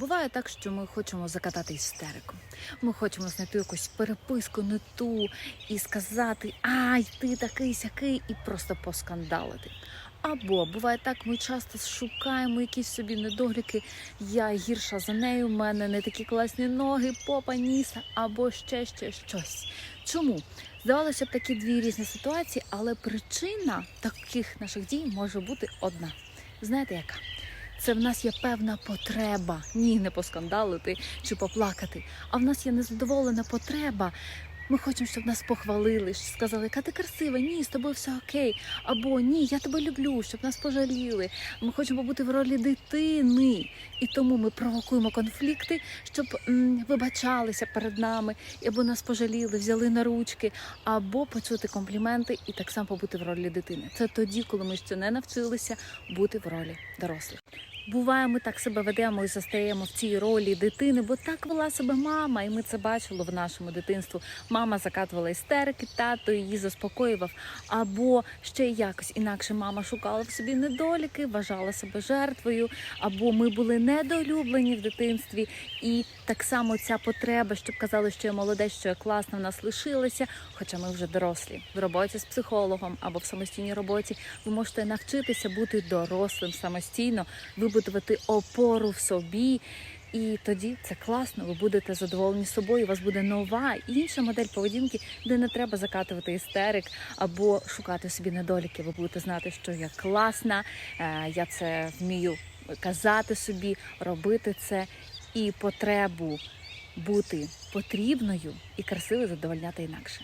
Буває так, що ми хочемо закатати істерику. Ми хочемо знайти якусь переписку не ту і сказати Ай, ти такий сякий, і просто поскандалити. Або буває так, ми часто шукаємо якісь собі недоглядки. Я гірша за нею, в мене не такі класні ноги, попа, ніса, або ще ще щось. Чому? Здавалося б, такі дві різні ситуації, але причина таких наших дій може бути одна. Знаєте яка? Це в нас є певна потреба. Ні, не поскандалити чи поплакати. А в нас є незадоволена потреба. Ми хочемо, щоб нас похвалили, щоб сказали, яка ти красива, ні, з тобою все окей. Або ні, я тебе люблю, щоб нас пожаліли. Ми хочемо побути в ролі дитини. І тому ми провокуємо конфлікти, щоб м, вибачалися перед нами, або нас пожаліли, взяли на ручки, або почути компліменти і так само побути в ролі дитини. Це тоді, коли ми ще не навчилися бути в ролі дорослих. Буває, ми так себе ведемо і застаємо в цій ролі дитини, бо так вела себе мама, і ми це бачили в нашому дитинстві. Мама закатувала істерики, тато її заспокоював. Або ще якось інакше мама шукала в собі недоліки, вважала себе жертвою, або ми були недолюблені в дитинстві, і так само ця потреба, щоб казали, що я молодець, що я класна, в нас лишилася, хоча ми вже дорослі. В роботі з психологом або в самостійній роботі ви можете навчитися бути дорослим самостійно, вибудувати опору в собі. І тоді це класно, ви будете задоволені собою. У вас буде нова інша модель поведінки, де не треба закатувати істерик або шукати собі недоліки. Ви будете знати, що я класна, е, я це вмію казати собі, робити це і потребу бути потрібною і красивою задовольняти інакше.